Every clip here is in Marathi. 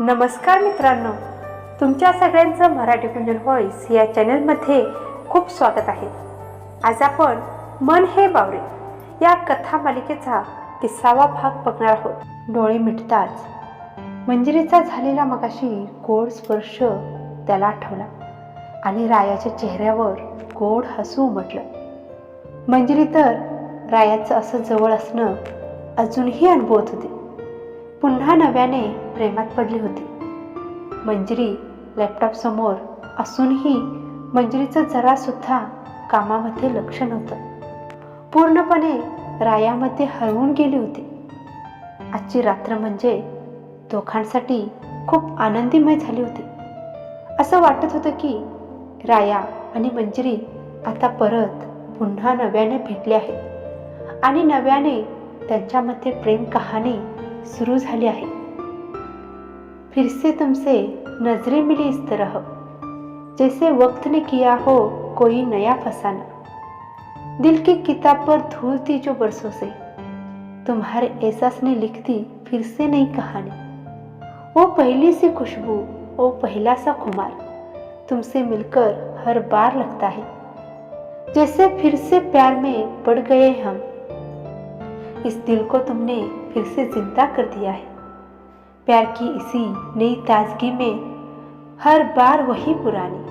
नमस्कार मित्रांनो तुमच्या सगळ्यांचं मराठी कुंजन व्हॉईस या चॅनलमध्ये खूप स्वागत आहे. आज आपण मन हे बावरे या कथा मालिकेचा तिसावा भाग बघणार आहोत. डोळे मिटताच मंजिरीचा झालेला मगाशी गोड स्पर्श त्याला आठवला आणि रायाच्या चेहऱ्यावर गोड हसू उमटलं. मंजिरी तर रायाचं असं जवळ असणं अजूनही अनुभवत होती. पुन्हा नव्याने प्रेमात पडली होती. मंजिरी लॅपटॉपसमोर असूनही मंजिरीचं जरासुद्धा कामामध्ये लक्ष नव्हतं. पूर्णपणे रायामध्ये हरवून गेली होती. आजची रात्र म्हणजे दोघांसाठी खूप आनंदीमय झाली होती. असं वाटत होतं की राया आणि मंजिरी आता परत पुन्हा नव्याने भेटले आहेत. आणि नव्याने त्यांच्यामध्ये प्रेम कहाणी शुरू झाली आहे. फिर से तुमसे नज़रें मिली इस तरह. जैसे वक्त ने किया हो कोई नया फसाना. दिल की किताब पर धूल थी जो बरसों से. तुम्हारे एहसास ने लिख दी फिर से नई कहानी. वो पहली सी खुशबू वो पहला सा खुमार. तुमसे मिलकर हर बार लगता है. जैसे फिर से प्यार में पड़ गए हम. इस दिल को तुमने फिर से जिंदा कर दिया है। प्यार की इसी नई ताजगी में हर बार वही पुरानी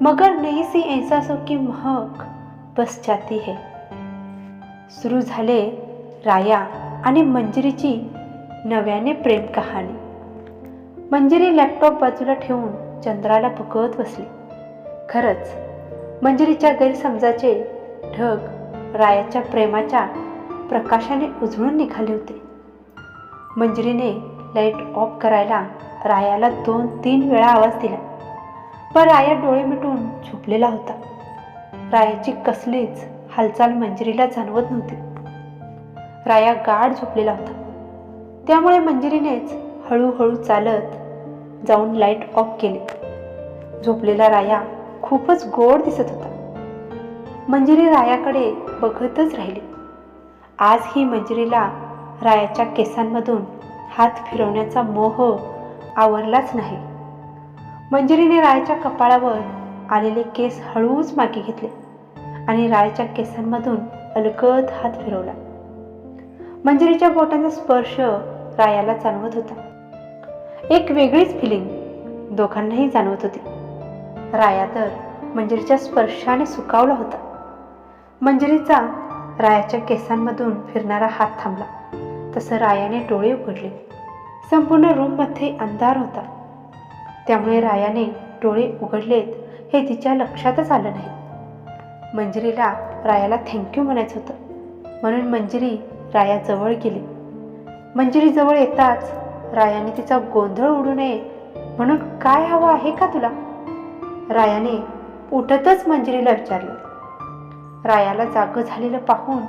मगर नई सी एहसासों की महक बस जाती है। सुरू झाले राया आणि मंजिरीची नव्याने प्रेम कहाणी। मंजिरी लॅपटॉप बाजूला ठेवून चंद्राला बघत बसली. खरंच मंजिरीच्या गैरसमजाचे ढग रायाच्या प्रेमाच्या प्रकाशाने उजळून निघाले होते. मंजिरीने लाइट ऑफ करायला रायाला दोन तीन वेळा आवाज दिला. पण राया डोळे मिटून झोपलेला होता. रायाची कसलीच हालचाल मंजिरीला जाणवत नव्हती. राया गाढ झोपलेला होता. त्यामुळे मंजिरीनेच हळूहळू चालत जाऊन लाइट ऑफ केले. झोपलेला राया खूपच गोड दिसत होता. मंजिरी रायाकडे बघतच राहिली. आज ही मंजिरीला रायाच्या केसांमधून हात फिरवण्याचा मोह आवरलाच नाही. मंजिरीने रायाच्या कपाळावर आलेले केस हळूच मागे घेतले आणि रायाच्या केसांमधून अलगद हात फिरवला. मंजिरीच्या बोटांचा स्पर्श रायाला जाणवत होता. एक वेगळीच फिलिंग दोघांनाही जाणवत होती. राया तर मंजिरीच्या स्पर्शाने सुकावला होता. मंजिरीचा रायाच्या केसांमधून फिरणारा हात थांबला. तसं रायाने डोळे उघडले. संपूर्ण रूममध्ये अंधार होता. त्यामुळे रायाने डोळे उघडलेत हे तिच्या लक्षातच आलं नाही. मंजिरीला रायाला थँक्यू म्हणायचं होतं. म्हणून मंजिरी रायाजवळ गेली. मंजिरीजवळ येताच रायाने तिचा गोंधळ उडू नये म्हणून काय हवं आहे का तुला? रायाने उठतच मंजिरीला विचारलं. रायाला जागं झालेलं पाहून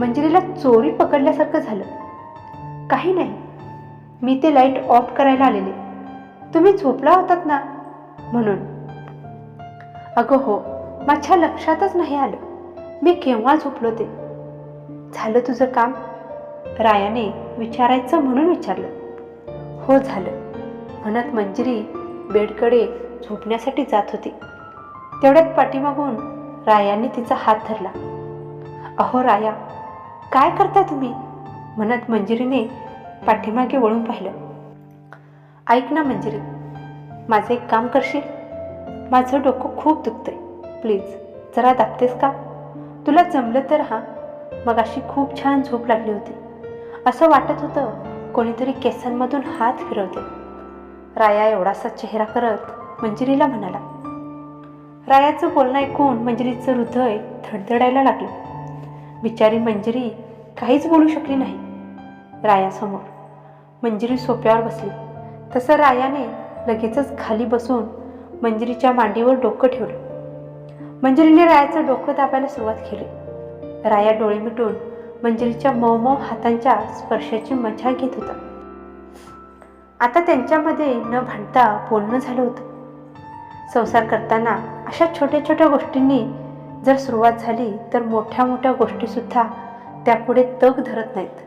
मंजिरीला चोरी पकडल्यासारखं झालं. काही नाही. मी ते लाइट ऑफ करायला आलेले. तुम्ही झोपला होतात ना? म्हणून. अगं हो माझ्या लक्षातच नाही आलं. मी केव्हा झोपलो ते? झालं तुझं काम? रायाने विचारायचं म्हणून विचारलं. हो झालं. म्हणत मंजिरी बेडकडे झोपण्यासाठी जात होती. तेवढ्यात पाठीमागून रायाने तिचा हात धरला. अहो राया काय करता तुम्ही? म्हणत मंजिरीने पाठीमागे वळून पाहिलं. ऐक ना मंजिरी माझं एक काम करशील? माझं डोकं खूप दुखतंय. प्लीज जरा दाबतेस का? तुला जमलं तर हां. मग अशी खूप छान झोप लागली होती. असं वाटत होतं कोणीतरी केसांमधून हात फिरवते राया एवढासा चेहरा करत मंजिरीला म्हणाला रायाचं बोलणं ऐकून मंजिरीचं हृदय धडधडायला लागलं. बिचारी मंजिरी काहीच बोलू शकली नाही. रायासमोर मंजिरी सोप्यावर बसली. तसं रायाने लगेचच खाली बसून मंजिरीच्या मांडीवर डोकं ठेवलं. मंजिरीने रायाचं डोकं दाबायला सुरुवात केली. राया डोळे मिटून मंजिरीच्या मऊ मऊ हातांच्या स्पर्शाची मजा घेत होता. आता त्यांच्यामध्ये न भांडता बोलणं झालं होतं. संसार करताना अशा छोट्या छोट्या गोष्टींनी जर सुरुवात झाली तर मोठ्या मोठ्या गोष्टीसुद्धा त्यापुढे तग धरत नाहीत.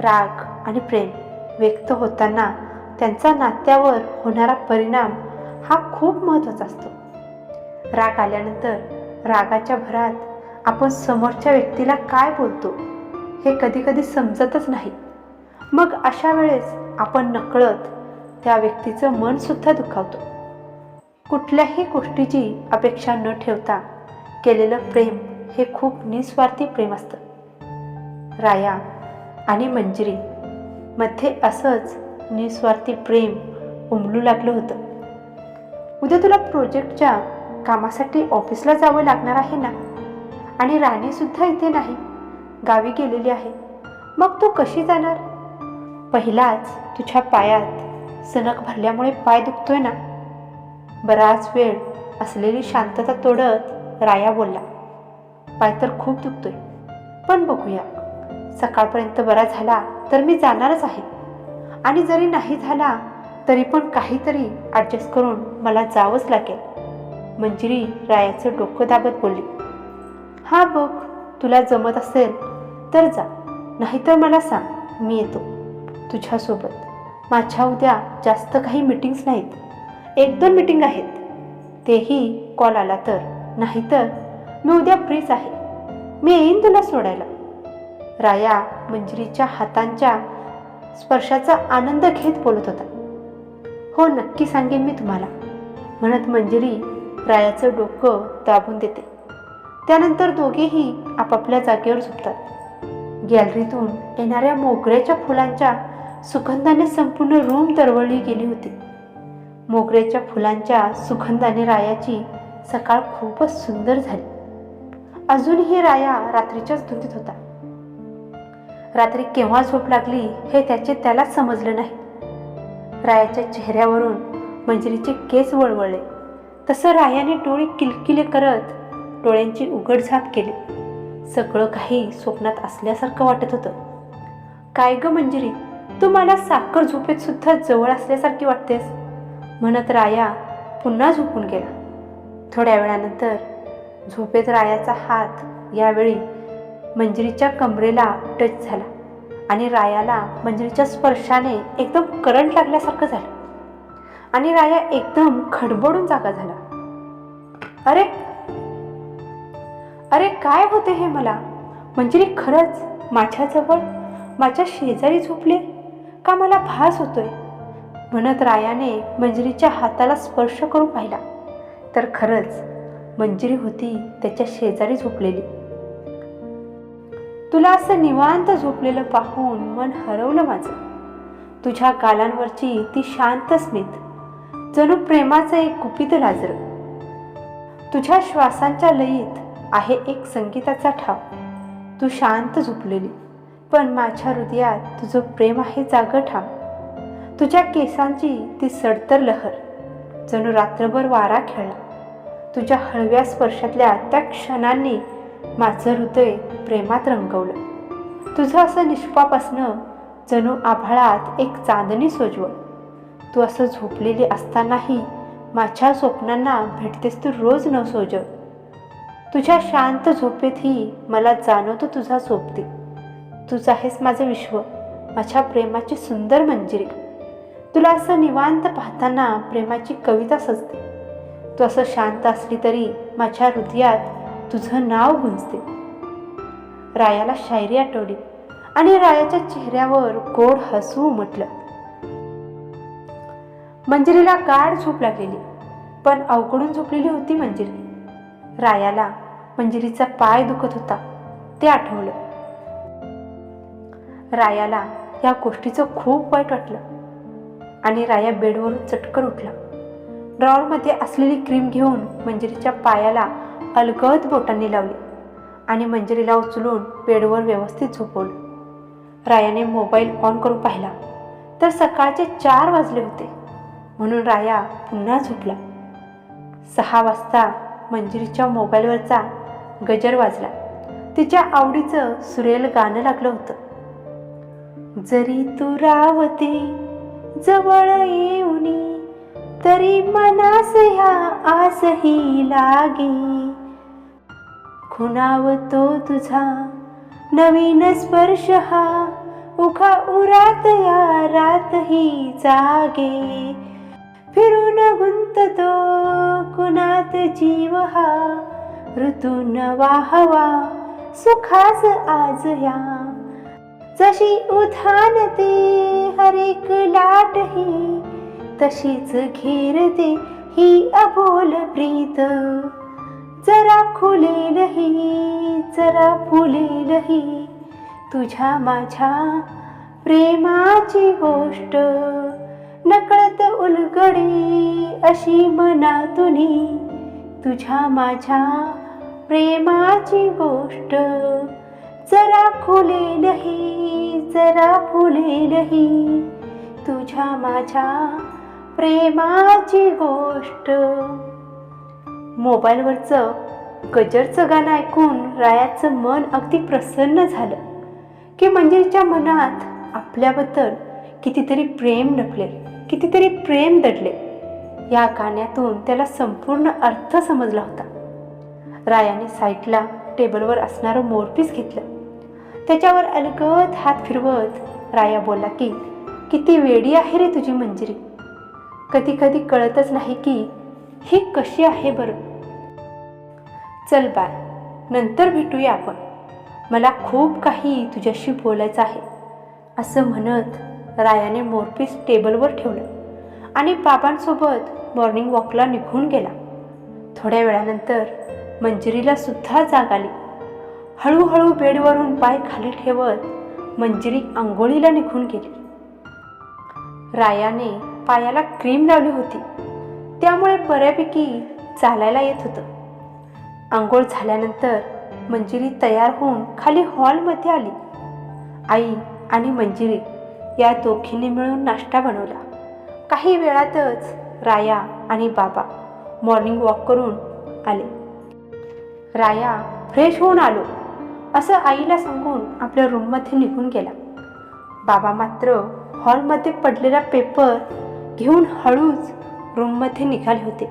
राग आणि प्रेम व्यक्त होताना त्यांचा नात्यावर होणारा परिणाम हा खूप महत्त्वाचा असतो. राग आल्यानंतर रागाच्या भरात आपण समोरच्या व्यक्तीला काय बोलतो हे कधी कधी समजतच नाही. मग अशा वेळेस आपण नकळत त्या व्यक्तीचं मनसुद्धा दुखावतो. कुठल्याही गोष्टीची अपेक्षा न ठेवता केलेलं प्रेम हे खूप निस्वार्थी प्रेम असतं. राया आणि मंजिरी मध्ये असंच निस्वार्थी प्रेम उमलू लागलं होतं. उद्या तुला प्रोजेक्टच्या कामासाठी ऑफिसला जावं लागणार आहे ना? आणि राणीसुद्धा इथे नाही. गावी गेलेली आहे. मग तू कशी जाणार? पहिलाच तुझ्या पायात सनक भरल्यामुळे पाय दुखतोय ना? बराच वेळ असलेली शांतता तोडत राया बोलला पाय तर खूप दुखतोय. पण बघूया. सकाळपर्यंत बरा झाला तर मी जाणारच आहे. आणि जरी नाही झाला तरी पण काहीतरी ॲडजस्ट करून मला जावंच लागेल. मंजिरी रायाचं डोकं दाबत बोलली हा बघ तुला जमत असेल तर जा. नाहीतर मला सांग मी येतो. तुझ्यासोबत. माझ्या उद्या जास्त काही मीटिंग्स नाहीत. एक दोन मीटिंग आहेत. तेही कॉल आला तर. नाहीतर मी उद्या फ्रीच आहे. मी येईन तुला सोडायला. राया मंजिरीच्या हातांच्या स्पर्शाचा आनंद घेत बोलत होता. हो नक्की सांगेन मी तुम्हाला. म्हणत मंजिरी रायाचं डोकं दाबून देते. त्यानंतर दोघेही आपापल्या जागेवर झोपतात. गॅलरीतून येणाऱ्या मोगऱ्याच्या फुलांच्या सुगंधाने संपूर्ण रूम दरवळली गेली होती. मोगऱ्याच्या फुलांच्या सुगंधाने रायाची सकाळ खूपच सुंदर झाली. अजूनही राया रात्रीच्याच धुंदीत होता. रात्री केव्हा झोप लागली हे त्याचे त्यालाच समजलं नाही. रायाच्या चेहऱ्यावरून मंजरीचे केस वळवळले तसं रायाने डोळे किलकिले करत डोळ्यांची उघडझाप केली. सगळं काही स्वप्नात असल्यासारखं वाटत होतं. काय ग मंजिरी तू मला साखर झोपेत सुद्धा जवळ असल्यासारखी वाटतेस. म्हणत राया पुन्हा झोपून गेला. थोड्या वेळानंतर झोपेत रायाचा हात यावेळी मंजिरीच्या कमरेला टच झाला आणि रायाला मंजिरीच्या स्पर्शाने एकदम करंट लागल्यासारखं झालं. आणि राया एकदम खडबडून जागा झाला. अरे अरे काय होते हे मला? मंजिरी खरंच माझ्याजवळ माझ्या शेजारी झोपले? का मला भास होतोय? म्हणत रायाने मंजिरीच्या हाताला स्पर्श करून पाहिला. तर खरंच मंजिरी होती त्याच्या शेजारी झोपलेली. तुला असं निवांत झोपलेलं पाहून मन हरवलं माझं. तुझ्या गालांवरची ती शांत स्मित जणू प्रेमाचं एक गुपित लाजर. तुझ्या श्वासांच्या लयीत आहे एक संगीताचा ठाव. तू शांत झोपलेली पण माझ्या हृदयात तुझं प्रेम आहे जागं ठाम तुझ्या केसांची ती सडतर लहर. जणू रात्रभर वारा खेळला. तुझ्या हळव्या स्पर्शातल्या त्या क्षणांनी माझं हृदय प्रेमात रंगवलं. तुझं असं निष्पाप असणं जणू आभाळात एक चांदणी सोजवं तू असं झोपलेली असतानाही माझ्या स्वप्नांना भेटतेस तू रोज न सोजव तुझ्या शांत झोपेतही मला जाणवतो तुझा झोपते तुझं आहेस माझं विश्व माझ्या प्रेमाची सुंदर मंजिरी. तुला असं निवांत पाहताना प्रेमाची कविता सजते. तू असं शांत असली तरी माझ्या हृदयात तुझं नाव गुंजते. रायाला शायरी आठवली आणि रायाच्या चेहऱ्यावर गोड हसू उमटलं मंजिरीला गाढ झोप लागलेली पण अवघडून झोपलेली होती मंजिरी. रायाला मंजिरीचा पाय दुखत होता ते आठवलं. रायाला या गोष्टीचं खूप वाईट वाटलं. आणि राया बेडवरून चटकन उठला. ड्रॉवरमध्ये असलेली क्रीम घेऊन मंजिरीच्या पायाला अलगद बोटांनी लावली आणि मंजिरीला उचलून बेडवर व्यवस्थित झोपवलं. रायाने मोबाईल ऑन करून पाहिला तर सकाळचे चार वाजले होते. म्हणून राया पुन्हा झोपला. सहा वाजता मंजिरीच्या मोबाईलवरचा गजर वाजला. तिच्या आवडीचं सुरेल गाणं लागलं होतं. जरी तू रावते जवळ येऊन तरी मनास ह्या आसही लागे. खुणावतो तुझा नवीन स्पर्श हा उखा उरात या रात ही जागे. फिरून गुंततो कुणात जीव हा ऋतू नवा वाहवा सुखास आज या. जशी उधानते हरेक लाट ही तशीच घेरते ही अबोल प्रीत. जरा खुलेलही जरा फुलेलही तुझ्या माझ्या प्रेमाची गोष्ट. नकळत उलगडी अशी मनातुनी तुझ्या माझ्या प्रेमाची गोष्ट. जरा खुलेलही जरा फुलेलही तुझ्या माझ्या प्रेमाची गोष्ट. मोबाईलवरचं गजरचं गाणं ऐकून रायाचं मन अगदी प्रसन्न झालं की मंजिरीच्या मनात आपल्याबद्दल कितीतरी प्रेम लपले कितीतरी प्रेम दडले. या गाण्यातून त्याला संपूर्ण अर्थ समजला होता. रायाने साईटला टेबलवर असणारं मोरपीस घेतलं. त्याच्यावर अलगद हात फिरवत राया बोलला की किती वेडी आहे रे तुझी मंजिरी. कधी कधी कळतच नाही की ही कशी आहे बरं. चल बाय नंतर भेटूया आपण. मला खूप काही तुझ्याशी बोलायचं आहे. असं म्हणत रायाने मोरपीस टेबलवर ठेवलं आणि बाबांसोबत मॉर्निंग वॉकला निघून गेला. थोड्या वेळानंतर मंजिरीला सुद्धा जाग आली. हळूहळू बेडवरून पाय खाली ठेवत मंजिरी आंघोळीला निघून गेली. रायाने पायाला क्रीम लावली होती. त्यामुळे बऱ्यापैकी चालायला येत होतं. आंघोळ झाल्यानंतर मंजिरी तयार होऊन खाली हॉलमध्ये आली. आई आणि मंजिरी या दोघींनी मिळून नाश्ता बनवला. काही वेळातच राया आणि बाबा मॉर्निंग वॉक करून आले. राया फ्रेश होऊन आलो. असं आईला सांगून आपल्या रूममध्ये निघून गेला. बाबा मात्र हॉलमध्ये पडलेला पेपर घेऊन हळूच रूममध्ये निघाले होते.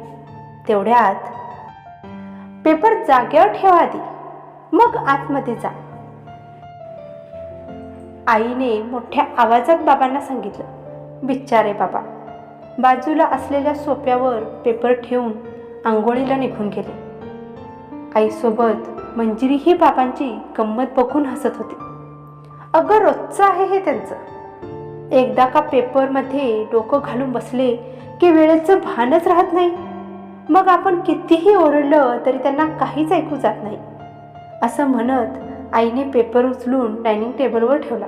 तेवढ्यात पेपर जागेवर ठेवा आधी मग आतमध्ये जा. आईने मोठ्या आवाजात बाबांना सांगितलं बिचारे बाबा बाजूला असलेल्या सोप्यावर पेपर ठेवून आंघोळीला निघून गेले. आईसोबत मंजिरी ही बाबांची गंमत बघून हसत होती. अगं रोजचं आहे हे त्यांचं. एकदा का पेपरमध्ये डोकं घालून बसले की वेळेचं भानच राहत नाही. मग आपण कितीही ओरडलं तरी त्यांना काहीच ऐकू जात नाही. असं म्हणत आईने पेपर उचलून डायनिंग टेबलवर ठेवला.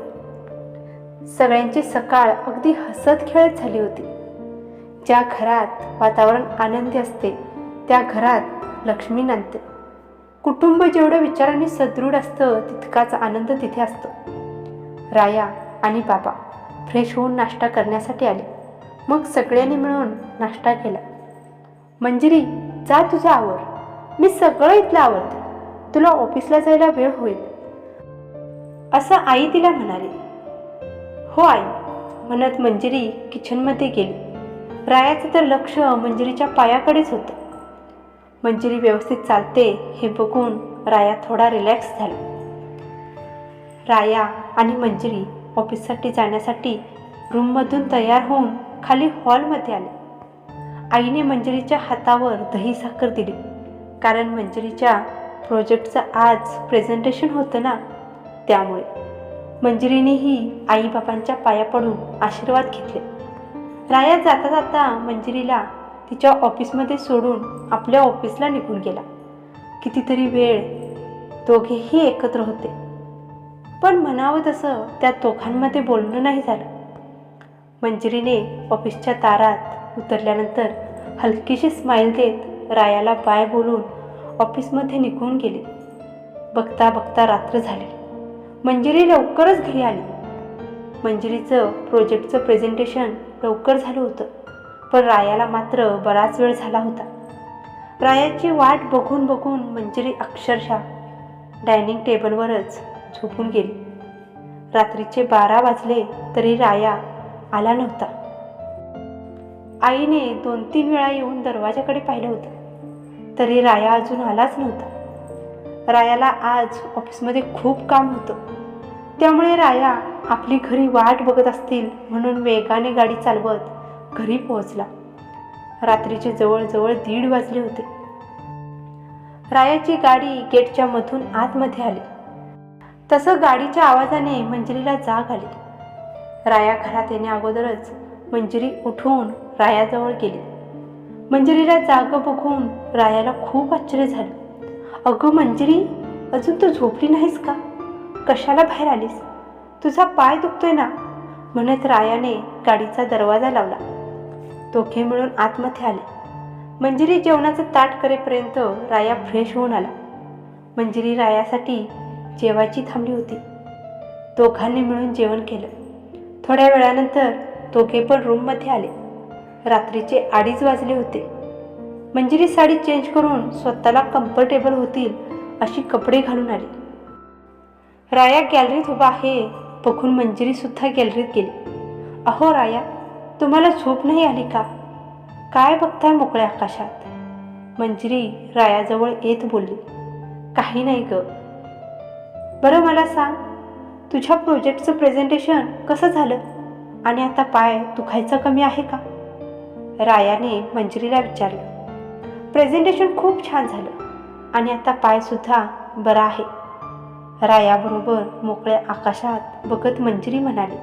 सगळ्यांची सकाळ अगदी हसत खेळत झाली होती. ज्या घरात वातावरण आनंदी असते त्या घरात लक्ष्मी नांदते. कुटुंब जेवढं विचाराने सदृढ असतं तितकाच आनंद तिथे असतो. राया आणि बाबा फ्रेश होऊन नाश्ता करण्यासाठी आले. मग सगळ्यांनी मिळून नाश्ता केला. मंजिरी जा तुझा आवर. मी सगळं इथलं आवडते तुला ऑफिसला जायला वेळ होईल. असं आई तिला म्हणाली. हो आई म्हणत मंजिरी किचनमध्ये गेली. रायाचं तर लक्ष मंजिरीच्या पायाकडेच होतं. मंजिरी व्यवस्थित चालते हे बघून राया थोडा रिलॅक्स झाला. राया आणि मंजिरी ऑफिससाठी जाण्यासाठी रूममधून तयार होऊन खाली हॉलमध्ये आले. आईने मंजिरीच्या हातावर दही साखर दिली. कारण मंजिरीच्या प्रोजेक्टचं आज प्रेझेंटेशन होतं ना त्यामुळे. मंजिरीनेही आईबाबांच्या पाया पडून आशीर्वाद घेतले. राया जाता जाता मंजिरीला तिच्या ऑफिसमध्ये सोडून आपल्या ऑफिसला निघून गेला. कितीतरी वेळ दोघेही एकत्र होते. पण म्हणावं तसं त्या दोघांमध्ये बोलणं नाही झालं. मंजिरीने ऑफिसच्या दारात उतरल्यानंतर हलकीशी स्माईल देत रायाला बाय बोलून ऑफिसमध्ये निघून गेले. बघता बघता रात्र झाली. मंजिरी लवकरच घरी आली. मंजिरीचं प्रोजेक्टचं प्रेझेंटेशन लवकर झालं होतं. पण रायाला मात्र बराच वेळ झाला होता. रायाची वाट बघून बघून मंजिरी अक्षरशः डायनिंग टेबलवरच झोपून गेली. रात्रीचे बारा वाजले तरी राया आला नव्हता. आईने दोन तीन वेळा येऊन दरवाजाकडे पाहिलं होतं. तरी राया अजून आलाच नव्हता. रायाला आज ऑफिसमध्ये खूप काम होतं. त्यामुळे राया आपली घरी वाट बघत असतील म्हणून वेगाने गाडी चालवत घरी पोहोचला. रात्रीचे जवळजवळ दीड वाजले होते. रायाची गाडी गेटच्या मधून आतमध्ये आली. तसं गाडीच्या आवाजाने मंजिरीला जाग आली. राया घरात येण्या अगोदरच मंजिरी उठून रायाजवळ गेली. मंजिरीला जाग बघून रायाला खूप आश्चर्य झालं. अगं मंजिरी अजून तू झोपली नाहीस का? कशाला बाहेर आलीस? तुझा पाय दुखतोय ना? म्हणत रायाने गाडीचा दरवाजा लावला. दोघे मिळून आतमध्ये आले. मंजिरी जेवणाचं ताट करेपर्यंत राया फ्रेश होऊन आला मंजिरी रायासाठी जेवायची थांबली होती. दोघांनी मिळून जेवण केलं. थोड्या वेळानंतर दोघे पण रूममध्ये आले. रात्रीचे अडीच वाजले होते. मंजिरी साडी चेंज करून स्वतःला कम्फर्टेबल होतील अशी कपडे घालून आली. राया गॅलरीत उभा आहे बघून मंजिरीसुद्धा गॅलरीत गेली. अहो राया तुम्हाला झोप नाही आली का? काय बघताय मोकळ्या आकाशात? मंजिरी रायाजवळ येत बोलली. काही नाही ग. बरं मला सांग तुझ्या प्रोजेक्टचं प्रेझेंटेशन कसं झालं? आणि आता पाय दुखायचं कमी आहे का? रायाने मंजिरीला विचारलं. प्रेझेंटेशन खूप छान झालं आणि आता पायसुद्धा बरा आहे. रायाबरोबर मोकळ्या आकाशात बघत मंजिरी म्हणाली.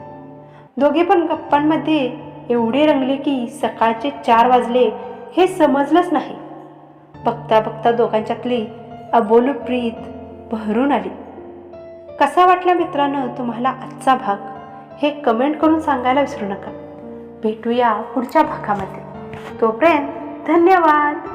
दोघे पण गप्पांमध्ये एवढे रंगले की सकाळचे चार वाजले हे समजलंच नाही. बघता बघता दोघांच्यातली अबोल प्रीत भरून आली. कसा वाटला मित्रांनो तुम्हाला आजचा भाग? हे कमेंट करून सांगायला विसरू नका. भेटूया पुढच्या भागामध्ये. तोपर्यंत धन्यवाद!